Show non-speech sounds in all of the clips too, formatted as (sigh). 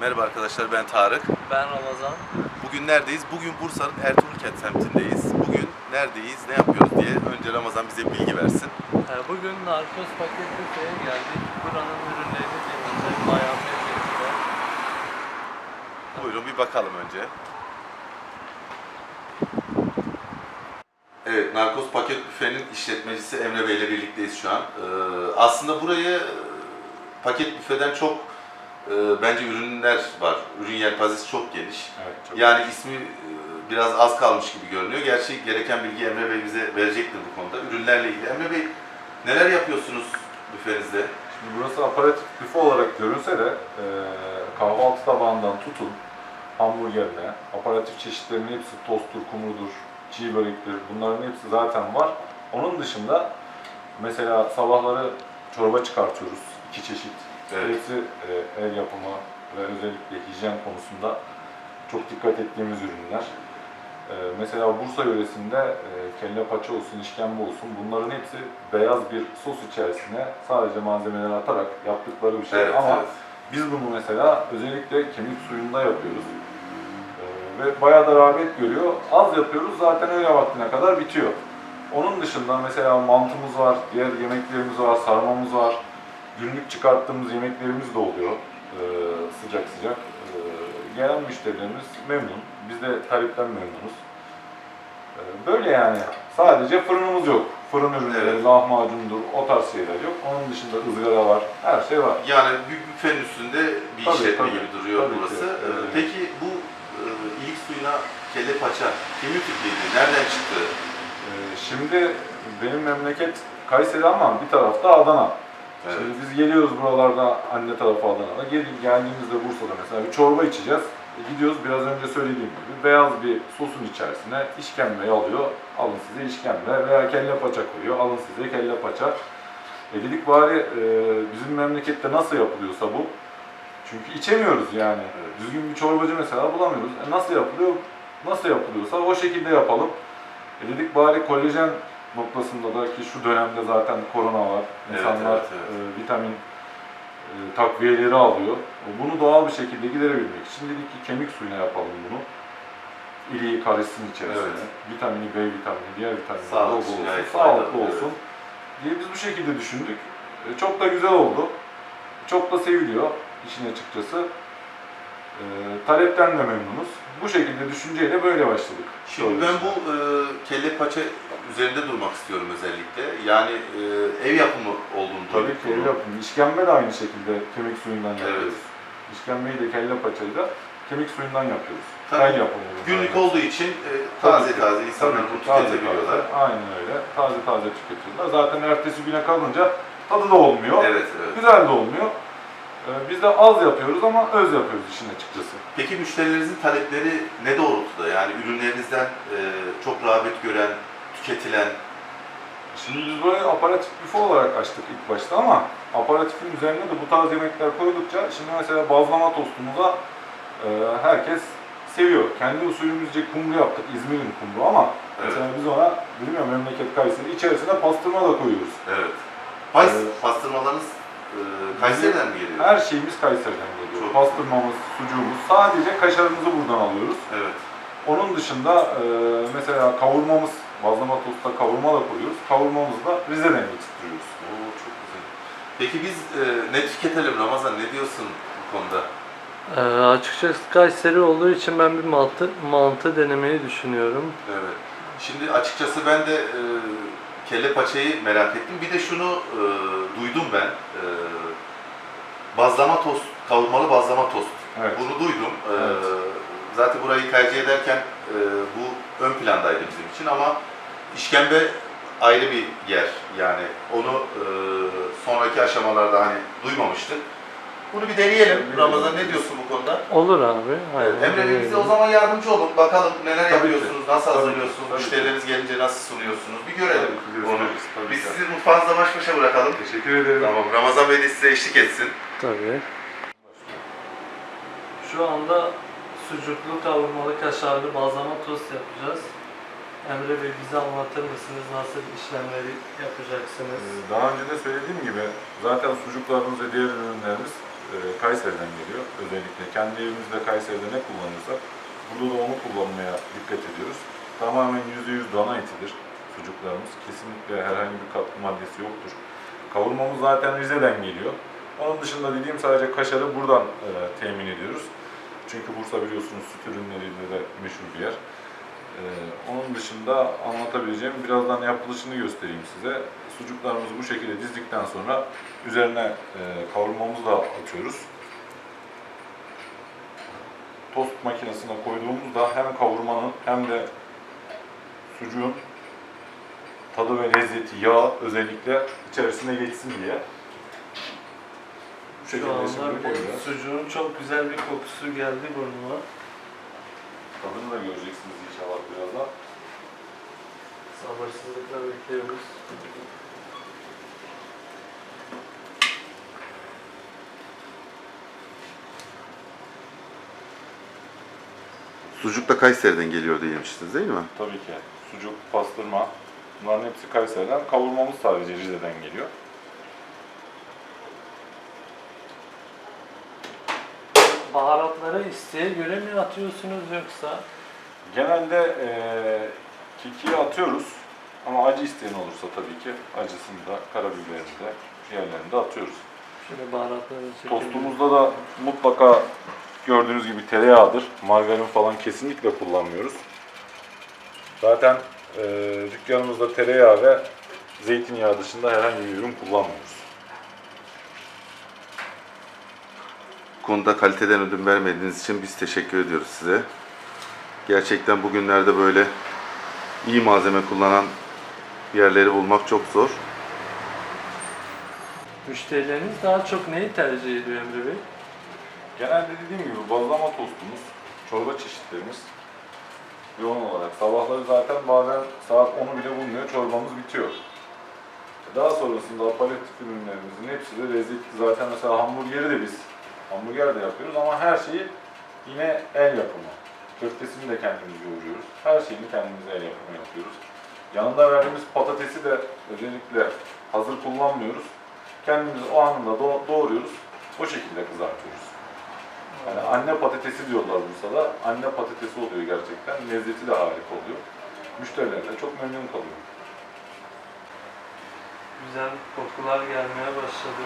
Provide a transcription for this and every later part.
Merhaba arkadaşlar ben Tarık. Ben Ramazan. Bugün neredeyiz? Bugün Bursa'nın Ertuğrulkent semtindeyiz. Bugün neredeyiz, ne yapıyoruz diye önce Ramazan bize bilgi versin. Ee, Bugün Narkoz Paket Büfe'ye geldik. Buranın ürünlerini deneyeceğiz. Bayağı lezzetli. Buyurun bir bakalım önce. Evet, Narkoz Paket Büfe'nin işletmecisi Emre Bey ile birlikteyiz şu an. Ee, aslında burayı e, paket büfeden çok e, bence ürünler var. Ürün yelpazesi çok geniş. Evet, çok Yani ismi e, biraz az kalmış gibi görünüyor. Gerçi gereken bilgi Emre Bey bize verecektir bu konuda. Ürünlerle ilgili. Emre Bey neler yapıyorsunuz büfenizde? Şimdi burası aparatif büfe olarak görünse de e, kahvaltı tabağından tutun hamburgerine, aparatif çeşitlerinin hepsi tosttur, kumrudur, çiğ börektir bunların hepsi zaten var. Onun dışında mesela sabahları çorba çıkartıyoruz iki çeşit. Hepsi e, el yapımı ve özellikle hijyen konusunda çok dikkat ettiğimiz ürünler. Ee, mesela Bursa yöresinde e, kelle paça olsun, işkembe olsun bunların hepsi beyaz bir sos içerisine sadece malzemeleri atarak yaptıkları bir şey. Evet, Ama evet. biz bunu mesela özellikle kemik suyunda yapıyoruz. Ee, ve bayağı da rağbet görüyor. Az yapıyoruz zaten öğle vaktine kadar bitiyor. Onun dışında mesela mantımız var, diğer yemeklerimiz var, sarmamız var. Günlük çıkarttığımız yemeklerimiz de oluyor ee, sıcak sıcak. Ee, gelen müşterilerimiz memnun. Biz de talipten memnunuz. Ee, böyle yani. Sadece fırınımız yok. Fırın ürünleri, Evet. lahmacundur, o tarz şeyler yok. Onun dışında ızgara var, her şey var. Yani büyük büfenin üstünde bir Tabii, işletme tabii. gibi duruyor Tabii ki, burası. Ee, evet. Peki bu e, ilik suyuna kelle paça kimin fikriydi? Nereden çıktı? Ee, şimdi benim memleket Kayseri ama bir tarafta Adana. Evet. Şimdi biz geliyoruz buralarda anne tarafı Adana'da. Gel, geldiğimizde Bursa'da mesela bir çorba içeceğiz. E, gidiyoruz biraz önce söylediğim gibi beyaz bir sosun içerisine işkembeyi alıyor. Alın size işkembe veya kelle paça koyuyor. Alın size kelle paça. E dedik bari e, bizim memlekette nasıl yapılıyorsa bu. Çünkü içemiyoruz yani. Evet. Düzgün bir çorbacı mesela bulamıyoruz. E nasıl yapılıyor? Nasıl yapılıyorsa o şekilde yapalım. E dedik bari kolajen noktasında da ki şu dönemde zaten korona var. Evet, İnsanlar evet, evet. e, vitamin e, takviyeleri alıyor. Bunu doğal bir şekilde giderebilmek için dedik ki kemik suyuna yapalım bunu. İliği karışsın içerisine. Evet. Vitamini, B vitamini, diğer vitaminler Sağlık bol için olsun, sağlıklı olsun diye biz bu şekilde düşündük. E, Çok da güzel oldu. Çok da seviliyor işin açıkçası. E, talepten de memnunuz. Bu şekilde düşünceyle böyle başladık. Şimdi ben bu e, kelle paça üzerinde durmak istiyorum özellikle. Yani e, ev yapımı olduğunu Tabii ki el yapımı. İşkembe de aynı şekilde kemik suyundan Evet. yapıyoruz. İşkembeyi de kelle paçayı da kemik suyundan yapıyoruz. Tabii. El yapımı. Günlük olduğu için e, taze taze insanlar bunu tüketebiliyorlar. taze. Aynen öyle. Taze taze tüketiyorlar. Zaten ertesi güne kalınca tadı da olmuyor. Evet, evet. Güzel de olmuyor. Ee, Biz de az yapıyoruz ama öz yapıyoruz işin açıkçası. Peki müşterilerinizin talepleri ne doğrultuda? Yani ürünlerinizden e, çok rağbet gören, tüketilen, Şimdi biz burayı aparatif büfe olarak açtık ilk başta ama aparatifin üzerine de bu tarz yemekler koydukça şimdi mesela bazlama tostumuza e, herkes seviyor. Kendi usulümüzce kumru yaptık, İzmir'in kumru ama Evet. mesela biz ona bilmiyorum memleket Kayseri içerisine pastırma da koyuyoruz. evet. Pas, Evet. pastırmalarınız e, Kayseri'den mi geliyor? Her şeyimiz Kayseri'den geliyor. Çok Pastırmamız, sucuğumuz. Sadece kaşarımızı buradan alıyoruz. Evet. Onun dışında e, mesela kavurmamız, bazlama tosta kavurma da koyuyoruz. Kavurmamızı da Rize'den getirtiyoruz. Oo, çok güzel. Peki biz e, ne tüketelim Ramazan? Ne diyorsun bu konuda? Ee, açıkçası Kayseri olduğu için ben bir mantı, mantı denemeyi düşünüyorum. Evet. Şimdi açıkçası ben de e, kelle paçayı merak ettim. Bir de şunu e, duydum ben. E, bazlama tost, kavurmalı bazlama tost. Evet. Bunu duydum. E, Evet. Zaten burayı tercih ederken e, bu ön plandaydı bizim için ama işkembe ayrı bir yer. Yani onu e, sonraki aşamalarda hani duymamıştık. Bunu bir deneyelim. Ramazan ne diyorsun bu konuda? Olur abi. Aynen. Emre Bey bize o zaman yardımcı olun. Bakalım neler Tabii ki. yapıyorsunuz, nasıl Tabii ki, hazırlıyorsunuz, tabii ki. müşterileriniz gelince nasıl sunuyorsunuz. Bir görelim Tabii ki onu. tabii Biz ki. sizi mutfağınızda baş başa bırakalım. Teşekkür ederim. Tamam. Ramazan Bey de size eşlik etsin. Tabii. Şu anda sucuklu kavurmalı kaşarlı bazlama tost yapacağız. Emre Bey bize anlatır mısınız nasıl işlemleri yapacaksınız? Ee, Daha önce de söylediğim gibi zaten sucuklarımız ve diğer ürünlerimiz e, Kayseri'den geliyor. Özellikle kendi evimizde Kayseri'de ne kullanıyorsak burada da onu kullanmaya dikkat ediyoruz. Tamamen %100 dana etidir sucuklarımız. Kesinlikle herhangi bir katkı maddesi yoktur. Kavurmamız zaten Rize'den geliyor. Onun dışında dediğim sadece kaşarı buradan e, temin ediyoruz. Çünkü Bursa biliyorsunuz süt ürünleriyle de meşhur bir yer. E, onun dışında anlatabileceğim birazdan yapılışını göstereyim size. Sucuklarımızı bu şekilde dizdikten sonra üzerine e, kavurmamızı da atıyoruz. Tost makinesine koyduğumuzda hem kavurmanın hem de sucuğun tadı ve lezzeti, yağ özellikle içerisine geçsin diye. Bu Şu şekilde anda şimdi bir koyacağız. sucuğun çok güzel bir kokusu geldi burnuma. Tadını da göreceksiniz inşallah birazdan. Sabırsızlıkla bekliyoruz. Sucuk da Kayseri'den geliyor diye yemiştiniz değil mi? Tabii ki. Sucuk, pastırma. Bunların hepsi Kayseri'den. Kavurmamız sadece Rize'den geliyor. Baharatları isteğe göre mi atıyorsunuz yoksa? Genelde eee kekiği atıyoruz. Ama acı isteyen olursa tabii ki acısını da, karabiberini de, diğerlerini de atıyoruz. Şöyle baharatları çekelim. Tostumuzda da mutlaka gördüğünüz gibi tereyağıdır. Margarin falan kesinlikle kullanmıyoruz. Zaten eee dükkanımızda tereyağı ve zeytinyağı dışında herhangi bir ürün kullanmıyoruz. Bu konuda kaliteden ödün vermediğiniz için biz teşekkür ediyoruz size. Gerçekten bugünlerde böyle iyi malzeme kullanan yerleri bulmak çok zor. Müşterileriniz daha çok neyi tercih ediyor Emre Bey? Genelde dediğim gibi bazlama tostumuz, çorba çeşitlerimiz yoğun olarak. Sabahları zaten bazen saat 10'u bile bulmuyor, çorbamız bitiyor. Daha sonrasında aparatif ürünlerimizin hepsi de lezzetli. Zaten mesela hamburgeri de biz hamburger de yapıyoruz ama her şeyi yine el yapımı. Köftesini de kendimiz yoğuruyoruz. Her şeyini kendimiz el yapımı yapıyoruz. Yanında verdiğimiz patatesi de özellikle hazır kullanmıyoruz. Kendimiz o anında doğ- doğruyoruz. O şekilde kızartıyoruz. Yani anne patatesi diyorlar Bursa'da. Anne patatesi oluyor gerçekten. Lezzeti de harika oluyor. Müşteriler de çok memnun kalıyor. Güzel kokular gelmeye başladı.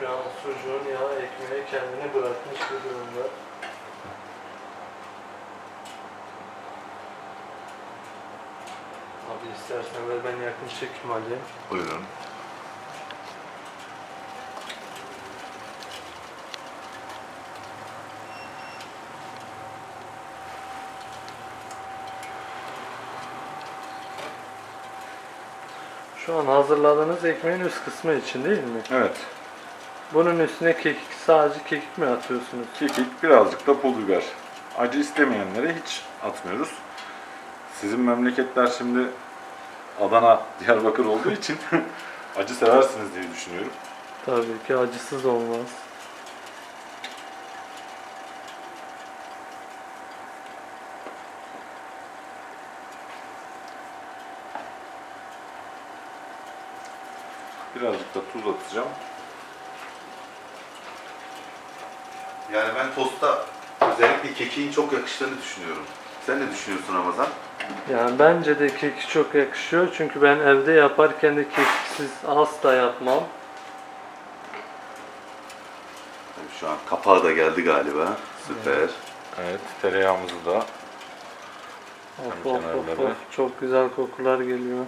Şu an sucuğun yağı ekmeğe kendini bırakmış bir durumda. Abi istersen ver ben yakın çekim alayım. Buyurun. Şu an hazırladığınız ekmeğin üst kısmı için değil mi? Evet. Bunun üstüne kekik, sadece kekik mi atıyorsunuz? Kekik, birazcık da pul biber. Acı istemeyenlere hiç atmıyoruz. Sizin memleketler şimdi Adana, Diyarbakır olduğu için (laughs) acı seversiniz diye düşünüyorum. Tabii ki acısız olmaz. Birazcık da tuz atacağım. Yani ben tosta özellikle kekiğin çok yakıştığını düşünüyorum. Sen ne düşünüyorsun Ramazan? Yani bence de kekik çok yakışıyor çünkü ben evde yaparken de kekiksiz asla yapmam. Şu an kapağı da geldi galiba. Süper. Evet, tereyağımızı da Of of of of çok güzel kokular geliyor.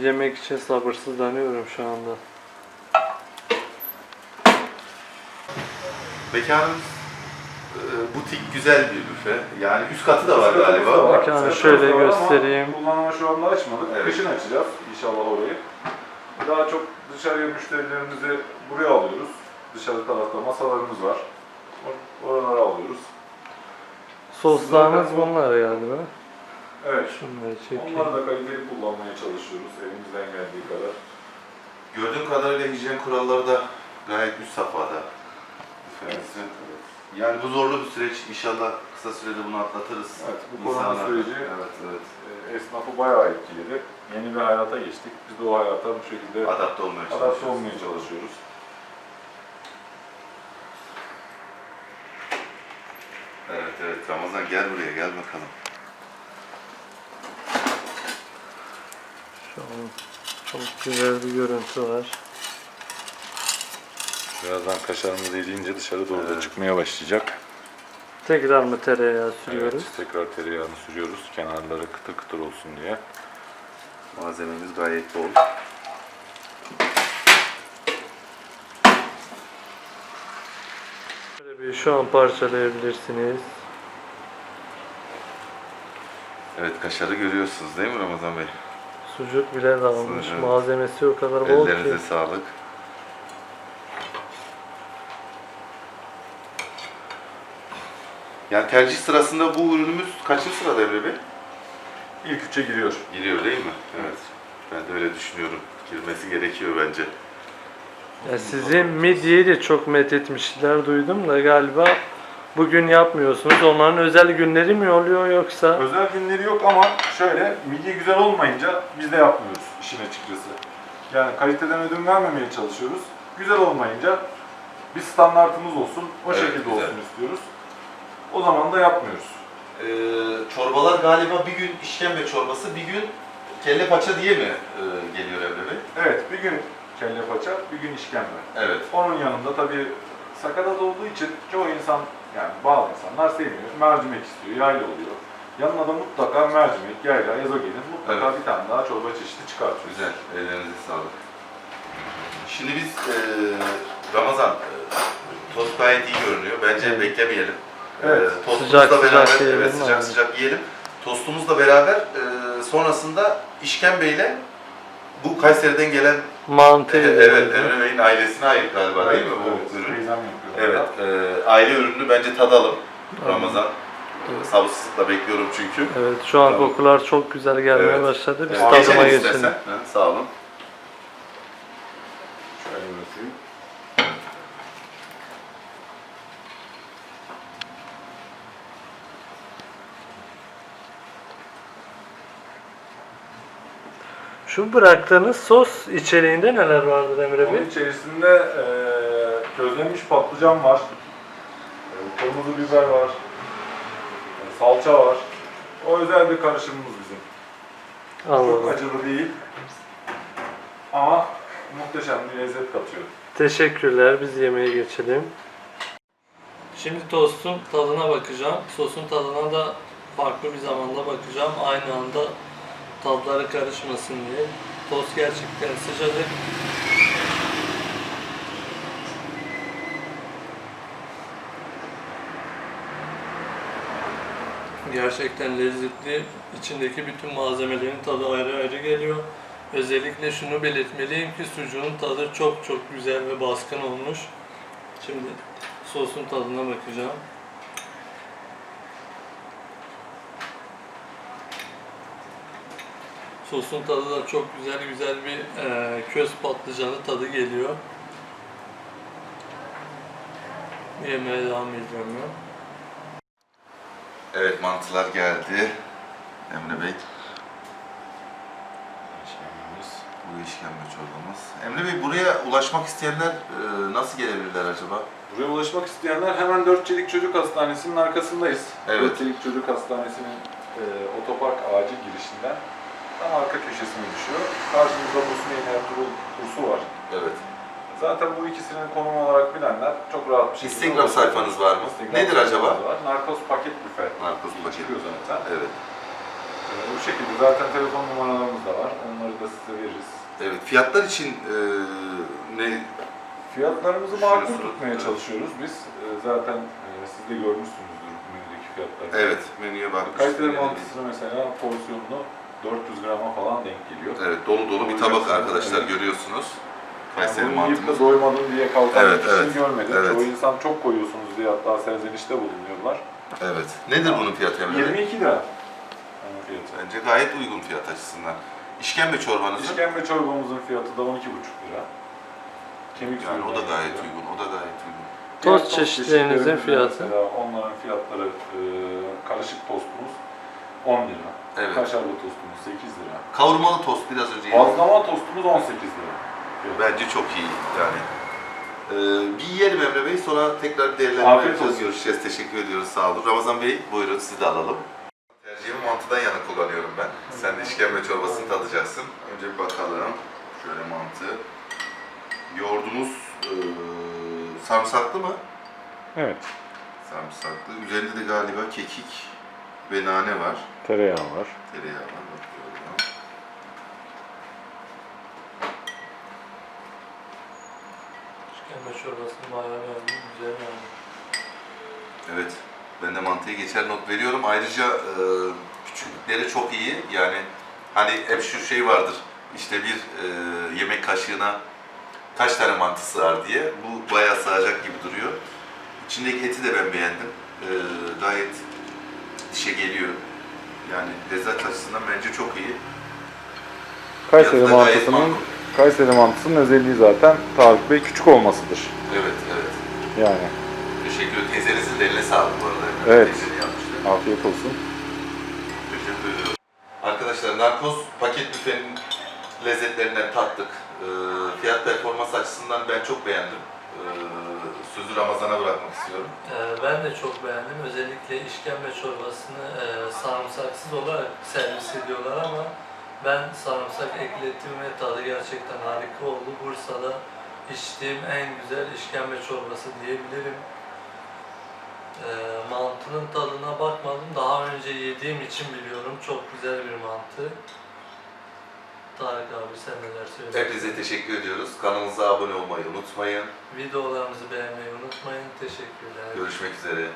Yemek için sabırsızlanıyorum şu anda. Mekanımız e, butik güzel bir büfe. Yani üst katı da var galiba. Var. Mekanı Set şöyle tarafı var ama göstereyim. Kullanıma şu anda açmadık. Evet. Kışın açacağız inşallah orayı. Daha çok dışarıya müşterilerimizi buraya alıyoruz. Dışarı tarafta masalarımız var. Or- Oralara alıyoruz. Soslarınız Zaten- bunlar galiba. Evet. Şunları çekeyim. Onları da kaliteli kullanmaya çalışıyoruz elimizden geldiği kadar. Gördüğüm kadarıyla hijyen kuralları da gayet üst safhada. Kendisi. Evet. Yani bu zorlu bir süreç. İnşallah kısa sürede bunu atlatırız. Evet, bu korona süreci Evet, evet. E, esnafı bayağı etkiledi. Yeni bir hayata geçtik. Biz de o hayata bu şekilde Adapte olmaya çalışıyoruz. olmaya çalışıyoruz. Evet, evet. Ramazan gel buraya, gel bakalım. Şu çok güzel bir görüntü var. Birazdan kaşarımız eriyince dışarı doğru da çıkmaya başlayacak. Tekrar mı tereyağı sürüyoruz? Evet, tekrar tereyağını sürüyoruz. Kenarları kıtır kıtır olsun diye. Malzememiz gayet bol. Böyle bir şu an parçalayabilirsiniz. Evet kaşarı görüyorsunuz değil mi Ramazan Bey? Sucuk bile dağılmış. Sucuk. Malzemesi o kadar bol Ellerinize ki. sağlık. Yani tercih sırasında bu ürünümüz kaçıncı sırada Emre Bey? İlk üçe giriyor. Giriyor değil mi? Evet. Ben de öyle düşünüyorum. Girmesi gerekiyor bence. Ya sizin midyeyi de çok methetmişler duydum da galiba bugün yapmıyorsunuz. Onların özel günleri mi oluyor yoksa? Özel günleri yok ama şöyle midye güzel olmayınca biz de yapmıyoruz işin açıkçası. Yani kaliteden ödün vermemeye çalışıyoruz. Güzel olmayınca bir standartımız olsun, o Evet, şekilde güzel. olsun istiyoruz. O zaman da yapmıyoruz. Ee, çorbalar galiba bir gün işkembe çorbası, bir gün kelle paça diye mi e, geliyor Emre Bey? Evet, bir gün kelle paça, bir gün işkembe. Evet. Onun yanında tabii sakatat olduğu için çoğu insan, yani bazı insanlar sevmiyor. Mercimek istiyor, yayla oluyor. Yanına da mutlaka mercimek, yayla, ezogelin mutlaka Evet. bir tane daha çorba çeşidi çıkartıyoruz. Güzel. Ellerinize sağlık. Şimdi biz e, Ramazan e, tost gayet iyi görünüyor. Bence beklemeyelim. Evet, E, tostumuzla sıcak sıcak beraber, yiyelim evet, sıcak abi? sıcak yiyelim. Tostumuzla beraber e, sonrasında işkembeyle bu Kayseri'den gelen Mantı. evet Emre Bey'in ailesine ait galiba değil mi bu evet, ürün? Evet, e, aile ürününü bence tadalım Ramazan. Evet. Sabırsızlıkla bekliyorum çünkü. Evet şu an Tamam. kokular çok güzel gelmeye Evet. başladı. Biz Evet, tadıma geçelim sağ olun. Şöyle bırakayım. Şu bıraktığınız sos içeriğinde neler vardır Emre Bey? Onun içerisinde eee közlenmiş patlıcan var. eee, kırmızı biber var. eee, salça var. O özel bir karışımımız bizim. Çok Anladım. acılı değil. Ama muhteşem bir lezzet katıyor. Teşekkürler. Biz yemeğe geçelim. Şimdi tostun tadına bakacağım. Sosun tadına da farklı bir zamanda bakacağım. Aynı anda tatları karışmasın diye. Tost gerçekten sıcacık. Gerçekten lezzetli. İçindeki bütün malzemelerin tadı ayrı ayrı geliyor. Özellikle şunu belirtmeliyim ki sucuğun tadı çok çok güzel ve baskın olmuş. Şimdi sosun tadına bakacağım. Sosun tadı da çok güzel güzel bir eee, köz patlıcanı tadı geliyor. Yemeğe devam edeceğim ben. Evet mantılar geldi. Emre Bey, bu işkembe çorbamız. Emre Bey buraya ulaşmak isteyenler e, nasıl gelebilirler acaba? Buraya ulaşmak isteyenler hemen Dört Çelik Çocuk Hastanesi'nin arkasındayız. Evet. Dört Çelik Çocuk Hastanesi'nin eee, otopark ağacı girişinden tam arka köşesine düşüyor. Karşımızda Bosniye Ertuğrul kursu var. Evet. Zaten bu ikisinin konum olarak bilenler çok rahat bir şekilde... Instagram sayfanız var mı? Instagram Nedir acaba? Var. Narkoz Paket Büfe. Narkoz diye Paket. Çıkıyor zaten. Evet. Ee, bu şekilde zaten telefon numaralarımız da var. Onları da size veririz. Evet. Fiyatlar için e, ne? Fiyatlarımızı makul tutmaya Evet. çalışıyoruz biz. Ee, zaten e, siz de görmüşsünüzdür menüdeki fiyatları. Evet. Menüye bakmıştım. Kayseri mantısını mesela porsiyonunu 400 grama falan denk geliyor. Evet. Dolu dolu bir tabak Evet. arkadaşlar görüyorsunuz. Kayseri yani bunu yiyip mantımız. doymadım diye kalkan Evet, bir kişi evet, görmedim. evet. Çoğu insan çok koyuyorsunuz diye hatta serzenişte bulunuyorlar. Evet. Nedir bunun fiyatı Emre Bey? 22 lira. Yani fiyatı. Bence gayet uygun fiyat açısından. İşkembe çorbanızın İşkembe çorbamızın fiyatı da 12,5 lira. Kemik yani o da gayet yapılıyor. uygun. O da gayet uygun. Diğer Tost çeşitlerinizin fiyatı? Mesela onların fiyatları e, karışık tostumuz 10 lira. Evet. Kaşarlı tostumuz 8 lira. Kavurmalı tost biraz önce yedim. Bazlama tostumuz 18 lira. Bence çok iyi yani. Ee, bir yiyelim Emre Bey, sonra tekrar değerlendirme Afiyet yapacağız, olsun. görüşeceğiz. Teşekkür ediyoruz, sağ olun. Ramazan Bey, buyurun sizi de alalım. Tercihimi mantıdan yana kullanıyorum ben. Sen de işkembe çorbasını tadacaksın. Önce bir bakalım. Şöyle mantı. Yoğurdumuz ee, sarımsaklı mı? Evet. Sarımsaklı. Üzerinde de galiba kekik ve nane var. Tereyağı var. Tereyağı var. Bakıyorum. İşkembe çorbasını bayağı beğendim. Güzel yani. Evet. Ben de mantıya geçer not veriyorum. Ayrıca e, küçüklükleri çok iyi. Yani hani hep şu şey vardır. İşte bir e, yemek kaşığına kaç tane mantı sığar diye. Bu bayağı sığacak gibi duruyor. İçindeki eti de ben beğendim. E, gayet dişe geliyor. Yani lezzet açısından bence çok iyi. Kayseri Fiyatı da gayet mantısının makul. Kayseri mantısının özelliği zaten Tarık Bey küçük olmasıdır. Evet, evet. Yani Teşekkür ederim. Teyzenizin de eline sağlık bu arada. Evet. Teyzenin yapmıştı. afiyet olsun. Teşekkür ediyorum. Arkadaşlar narkoz paket büfenin lezzetlerinden tattık. Ee, fiyat performans açısından ben çok beğendim. Ee, sözü Ramazan'a bırakmak istiyorum. Ee, ben de çok beğendim. Özellikle işkembe çorbasını e, sarımsaksız olarak servis ediyorlar ama ben sarımsak eklettim ve tadı gerçekten harika oldu. Bursa'da içtiğim en güzel işkembe çorbası diyebilirim. Ee, mantının tadına bakmadım. Daha önce yediğim için biliyorum. Çok güzel bir mantı. Tarık abi sen neler söylüyorsun? Hepinize teşekkür ediyoruz. Kanalımıza abone olmayı unutmayın. Videolarımızı beğenmeyi unutmayın. Teşekkürler. Görüşmek üzere.